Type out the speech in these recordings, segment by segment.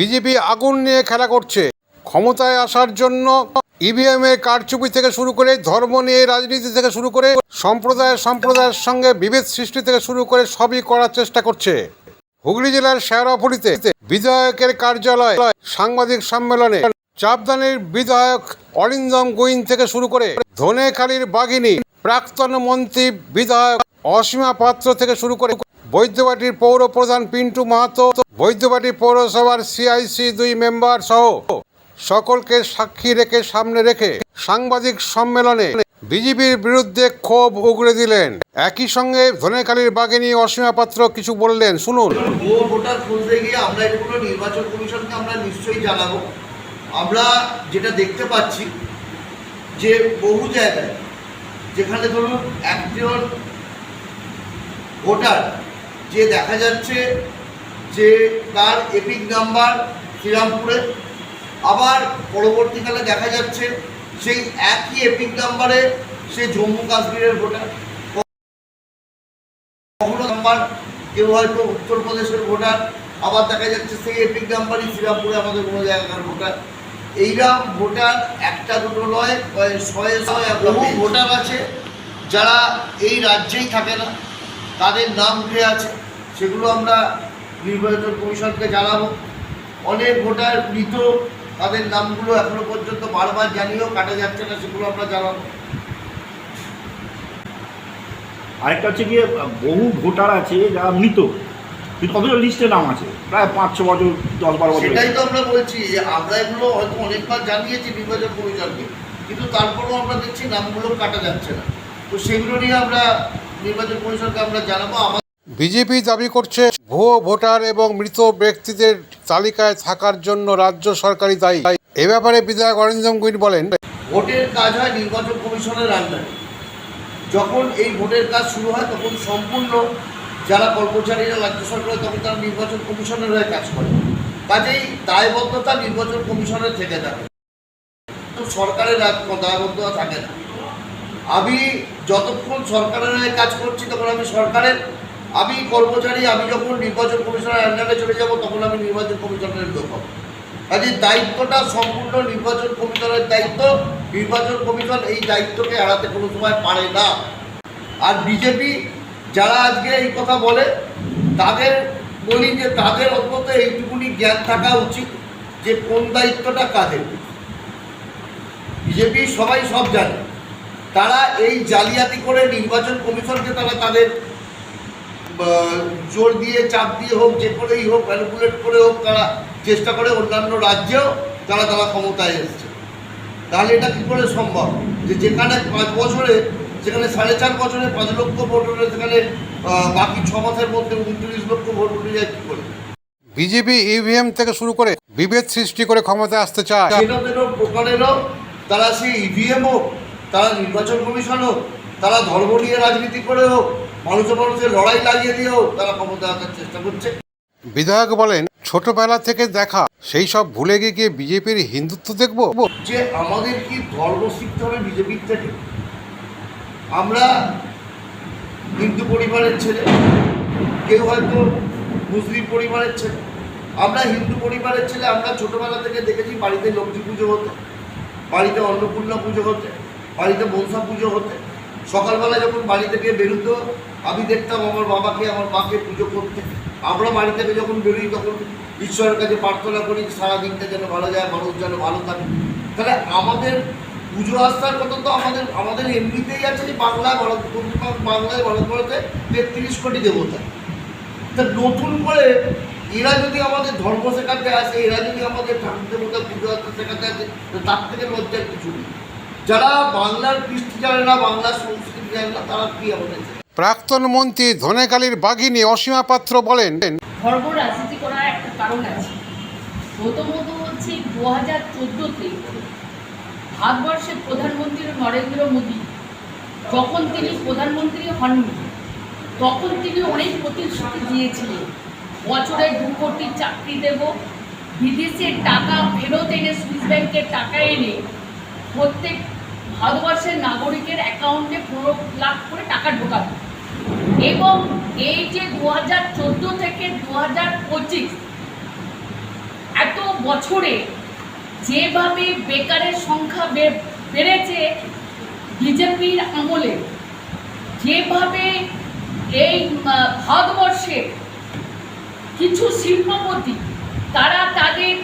BJP আগুন নিয়ে খেলা করছে। ক্ষমতায় আসার জন্য ইভিএম এর কারচুপি থেকে শুরু করে, ধর্ম নিয়ে রাজনীতি থেকে শুরু করে, সম্প্রদায় সম্প্রদায়ের সঙ্গে বিভেদ সৃষ্টি থেকে শুরু করে সবই করার চেষ্টা করছে। হুগলি জেলার শেওড়াফুলিতে বিধায়কের কার্যালয়, সাংবাদিক সম্মেলনে চাপদানের বিধায়ক অরিন্দম গোইন থেকে শুরু করে ধনেখালীর বাঘিনী, প্রাক্তন মন্ত্রী বিধায়ক অসীমা পাত্র থেকে শুরু করে বৈদ্যবাটির পৌর প্রধান পিন্টু মাহাতো বৈদ্যবাটি পৌরসভার সিআইসি দুই মেম্বার সহ সকলকে সাক্ষী রেখে সামনে রেখে সাংবাদিক সম্মেলনে বিজেপির বিরুদ্ধে ক্ষোভ উগড়ে দিলেন। একই সঙ্গে ধনেখালির বাঘিনী অসীমা পাত্র কিছু বললেন, শুনুন। আমরা যেটা দেখতে পাচ্ছি যে বহু জায়গায় যেখানে ধরুন একজন ভোটার যে দেখা যাচ্ছে যে তার এপিক নাম্বার শ্রীরামপুরে, আবার পরবর্তীকালে দেখা যাচ্ছে সেই একই এপিক নাম্বারে সে জম্মু কাশ্মীরের ভোটার। কখনো নাম্বার কেউ হয়তো উত্তরপ্রদেশের ভোটার, আবার দেখা যাচ্ছে সেই এপিক নাম্বারই শ্রীরামপুরে আমাদের কোনো জায়গার ভোটার। এইরকম ভোটার একটা, দুটো নয় শয়ে শয়ে বহু ভোটার আছে যারা এই রাজ্যেই থাকে না। তাদের নাম উঠে আছে সেগুলো আমরা নির্বাচন কমিশনকে জানাব। অনেক ভোটার মৃত তাদের নামগুলো এখনও পর্যন্ত বারবার জানিয়েও কাটা যাচ্ছে না সেগুলো আমরা জানাব। আরেকটা হচ্ছে গিয়ে বহু ভোটার আছে যারা মৃত কিন্তু অথচ লিস্টে নাম আছে প্রায় পাঁচ ছ বছর দশ বারো বছর সেটাই তো আমরা বলছি যে আমরা এগুলো হয়তো অনেকবার জানিয়েছি নির্বাচন কমিশনকে কিন্তু তারপরেও আমরা দেখছি নামগুলো কাটা যাচ্ছে না। তো সেগুলো নিয়ে আমরা নির্বাচন কমিশনকে আমরা জানাব আমার বিজেপি দাবি করছে ভুয়ো ভোটার এবং মৃত ব্যক্তিদের তালিকায় থাকার জন্য রাজ্য সরকারই দায়ী। এ ব্যাপারে বিধায়ক অরিন্দম গুইন বলেন ভোটের কাজ হয় নির্বাচন কমিশনের আন্ডারে যখন এই ভোটের কাজ শুরু হয় তখন সম্পূর্ণ যারা কর্মচারীরা রাজ্য সরকার তখন তারা নির্বাচন কমিশনের হয়ে কাজ করে। কাজেই দায়বদ্ধতা নির্বাচন কমিশনের থেকে থাকে। সরকারের দায়বদ্ধতা থাকে না। আমি যতক্ষণ সরকারের হয়ে কাজ করছি, তখন আমি সরকারের। আমি কর্মচারী, আমি যখন নির্বাচন কমিশনের আন্ডারে চলে যাব, তখন আমি নির্বাচন কমিশনের লোক হব। কাজে দায়িত্বটা সম্পূর্ণ নির্বাচন কমিশনের দায়িত্ব। নির্বাচন কমিশন এই দায়িত্বকে এড়াতে কোনো সময় পারে না। আর বিজেপি যারা আজকে এই কথা বলে, তাদের বলি যে তাদের অন্তত এইটুকুনি জ্ঞান থাকা উচিত যে কোন দায়িত্বটা কাদের। বিজেপি সবাই সব জানে। তারা এই জালিয়াতি করে নির্বাচন কমিশনকে তারা তাদের জোর দিয়ে চাপ দিয়ে হোক যে করেই হোক ম্যানিপুলেট করে হোক তারা চেষ্টা করে অন্যান্য রাজ্যেও তারা তারা ক্ষমতায় এসছে। তাহলে এটা কী করে সম্ভব? যে যেখানে পাঁচ বছরে সেখানে সাড়ে চার বছরে পাঁচ লক্ষ ভোট হলে সেখানে বাকি ছ মাসের মধ্যে উনত্রিশ লক্ষ ভোট উঠে যায় কী করে? বিজেপি ইভিএম থেকে শুরু করে বিভেদ সৃষ্টি করে ক্ষমতায় আসতে চায়। প্রকারেরও তারা সেই ইভিএম হোক তারা নির্বাচন কমিশন হোক তারা ধর্ম নিয়ে রাজনীতি করে হোক মানুষের মানুষের লড়াই লাগিয়ে দিয়ে হোক তারা ক্ষমতা আসার চেষ্টা করছে। বিধায়ক বলেন ছোটবেলা থেকে দেখা সেই সব ভুলে গিয়ে গিয়ে বিজেপির হিন্দুত্ব দেখব? যে আমাদের কি ধর্ম শিখতে হবে বিজেপির থেকে? আমরা হিন্দু পরিবারের ছেলে কেউ হয়তো মুসলিম পরিবারের ছেলে। আমরা হিন্দু পরিবারের ছেলে আমরা ছোটবেলা থেকে দেখেছি বাড়িতে লক্ষ্মী পুজো হতো বাড়িতে অন্নপূর্ণা পুজো হতে। বাড়িতে মনসা পুজো হতে। সকালবেলা যখন বাড়ি থেকে বেরোতো, আমি দেখতাম আমার বাবাকে, আমার মাকে পুজো করতে। আমরা বাড়ি থেকে যখন বেরোই, তখন ঈশ্বরের কাছে প্রার্থনা করি সারা দিনটা যেন ভালো যায়, মানুষ যেন ভালো থাকে। তাহলে আমাদের পুজো আস্থার কথা তো আমাদের আমাদের এমনিতেই আছে যে বাংলায় ভারত বাংলায়, ভারতবর্ষে তেত্রিশ কোটি দেবতা। তা নতুন করে এরা যদি আমাদের ধর্ম শেখাতে আসে, এরা যদি আমাদের ঠাকুর দেবতা পুজো আস্তা শেখাতে আসে তার থেকে লজ্জার কিছু নেই। যারা বাংলার কৃষ্টি জানে না বাংলার সংস্কৃতি জানে না তারা কি আমাদের প্রাক্তন মন্ত্রী ধনেখালির বাঘিনী অসীমা পাত্র বলেন ধর্ম রাজনীতি করার একটা কারণ আছে। প্রথমত হচ্ছে দু হাজার চোদ্দোতে ভারতবর্ষের প্রধানমন্ত্রী নরেন্দ্র মোদী যখন তিনি প্রধানমন্ত্রী হননি তখন তিনি অনেক প্রতিশ্রুতি দিয়েছিলেন। বছরে দু কোটি চাকরি দেব বিদেশের টাকা ফেরত এনে সুইস ব্যাংকের টাকা এনে প্রত্যেক ভারতবর্ষের নাগরিকের অ্যাকাউন্টে পনেরো লাখ করে টাকা ঢোকাবে। এবং এই যে দু হাজার চোদ্দ থেকে দু হাজার পঁচিশ এত বছরে যেভাবে বেকারের সংখ্যা বেড়েছে বিজেপির আমলে, যেভাবে এই ভারতবর্ষের কিছু শিল্পপতি, তারা তাদের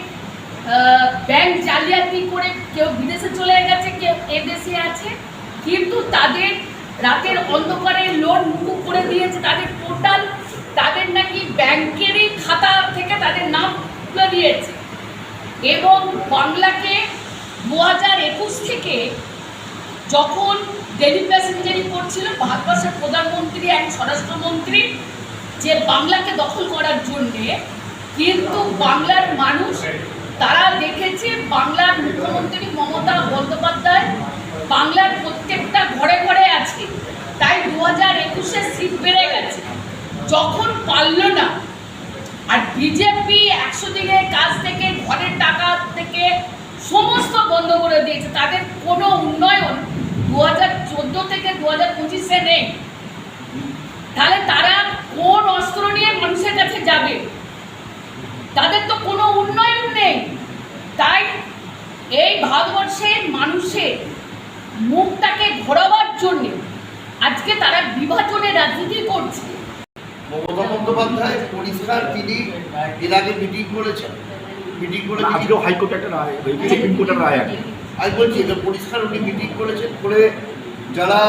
ব্যাংক জালিয়াতি করে কেউ বিদেশে চলে গেছে, কেউ এদেশে আছে। কিন্তু তাদের রাতের অন্ধকারে লোন মুকুব করে দিয়েছে তাদের টোটাল তাদের নাকি ব্যাংকেরই খাতা থেকে তাদের নাম তুলে দিয়েছে। এবং বাংলাকে দু হাজার একুশ থেকে যখন ডেলি প্যাসেঞ্জারি করছিল, ভারতবর্ষের প্রধানমন্ত্রী এক স্বরাষ্ট্রমন্ত্রী, যে বাংলাকে দখল করার জন্যে কিন্তু বাংলার মানুষ তারা দেখেছে বাংলার মুখ্যমন্ত্রী মমতা বন্দ্যোপাধ্যায় বাংলার প্রত্যেকটা ঘরে ঘরে আছে। তাই দু হাজার একুশে সিট বেড়ে গেছে। যখন পারল না, আর বিজেপি একশো দিনের কাজ থেকে, ঘরের টাকা থেকে সমস্ত বন্ধ করে দিয়েছে, তাদের কোনো উন্নয়ন দু হাজার চোদ্দ থেকে দু হাজার পঁচিশে নেই। তাহলে তারা কোন অস্ত্র নিয়ে মানুষের কাছে যাবে তাদের তো কোনো উন্নয়ন নেই তাই এই ভারতবর্ষের মানুষের মুখটাকে ঘোরাবার জন্যে আজকে তারা বিভাজনের রাজনীতি করছে। মমতা বন্দ্যোপাধ্যায় পরিষ্কার তিনি এর আগে মিটিং করেছেন। মিটিং করে আজকেও হাইকোর্টে একটা রায় সুপ্রিম কোর্টের রায় আছে আমি বলছি এটা পরিষ্কার উনি মিটিং করেছেন করে যারা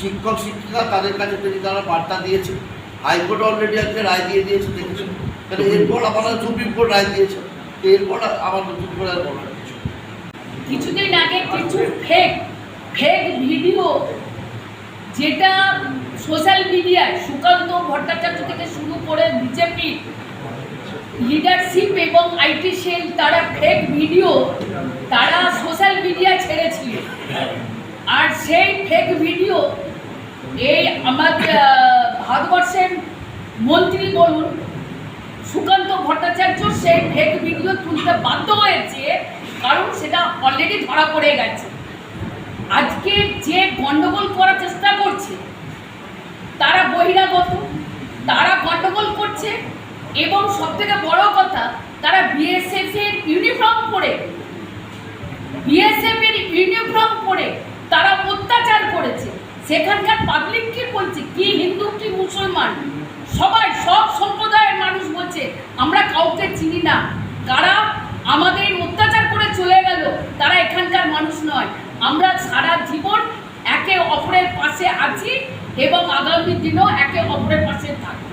শিক্ষক শিক্ষিকা তাদের কাছে তিনি তারা বার্তা দিয়েছেন। হাইকোর্ট অলরেডি আজকে রায় দিয়ে দিয়েছে দেখেছেন? তাহলে এরপর আমরা সুপ্রিম কোর্ট রায় দিয়েছে। তো এরপর আমার নতুন করে আর বলার কিছু কিছুদিন আগে কিছু ফেক ফেক ভিডিও যেটা সোশ্যাল মিডিয়ায় সুকান্ত ভট্টাচার্য থেকে শুরু করে বিজেপি লিডারশিপ এবং আইটি সেল তারা ফেক ভিডিও তারা সোশ্যাল মিডিয়ায় ছেড়েছিল। আর সেই ফেক ভিডিও এই আমাদের আহ, ভারতবর্ষের মন্ত্রী বলুন সুকান্ত ভট্টাচার্য সেই ফেক ভিডিও তুলতে বাধ্য হয়েছে, কারণ সেটা অলরেডি ধরা পড়ে গেছে। আজকে যে গন্ডগোল করার চেষ্টা করছে, তারা বহিরাগত, তারা গন্ডগোল করছে, এবং সব থেকে বড় কথা, তারা বিএসএফ ইউনিফর্ম পরে বিএসএফ ইউনিফর্ম পরে তারা অত্যাচার করেছে। সেখানকার পাবলিক কি বলছে? কি হিন্দু, কি মুসলমান? সবাই, সব সম্প্রদায়ের মানুষ বলছে, আমরা কাউকে চিনি না। কারা আমাদের অত্যাচার করে চলে গেল, তারা এখানকার মানুষ নয়। আমরা সারা জীবন একে অপরের পাশে আছি এবং আগামী দিনও একে অপরের পাশে থাকব।